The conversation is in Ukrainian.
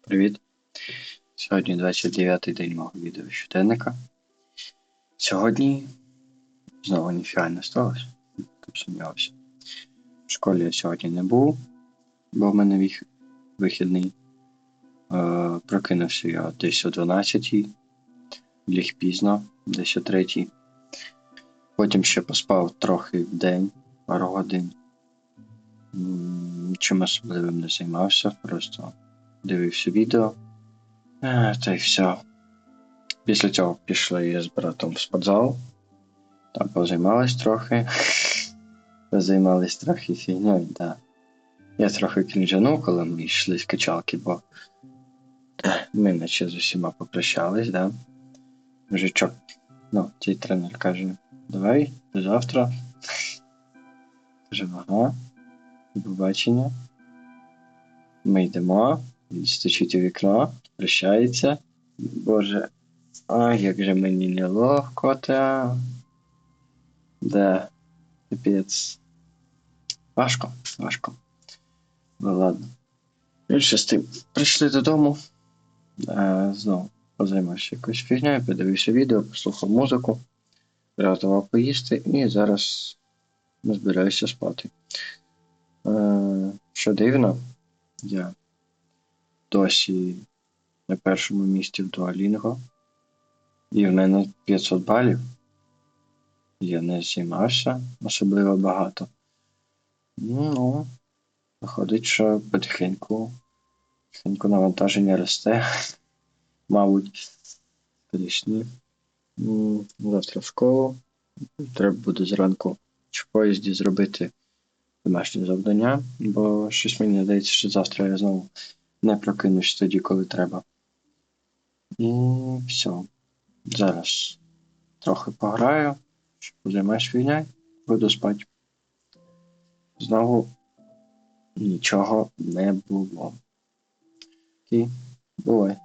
Привіт! Сьогодні 29-й день мого відео щоденника. Сьогодні знову ніфіга не сталося. Сумнівався. В школі я сьогодні не був, бо в мене вих... вихідний. Е, прокинувся я десь о 12-й, ліг пізно, десь о 3-й. Потім ще поспав трохи в день, пару годин. М, Нічим особливим не займався, просто дивився відео. Е, Та й все. Після цього пішли з братом в спортзал. Там позаймались трохи. Позаймались трохи фігньою, да. Я трохи крінжанув, коли ми йшли з качалки, бо е, ми наче з усіма попрощались, да. Мужичок, ну, цей тренер каже, давай, до завтра. Каже, ага, до побачення. Ми йдемо, стучить у вікно, прощається. Боже, ай, як же мені неловко та. Да, капець. Важко, важко. Ну ладно. Більше з тим. Прийшли додому. А, знову позаймався якоюсь фігньою, подивився відео, послухав музику, приготував поїсти і зараз збираюся спати. Е, що дивно, я досі на першому місці в Дуалінго. І в мене 500 балів. Я не займався особливо багато. Ну, виходить, що потихеньку, потихеньку навантаження росте. Мабуть, скоріш Завтра в школу. Треба буде зранку в поїзді зробити домашнє завдання, бо щось мені здається, що завтра я знову не прокинусь тоді, коли треба. І все. Зараз трохи пограю, позаймаюсь фігня, буду спати. Знову нічого не було. Окей, бувай.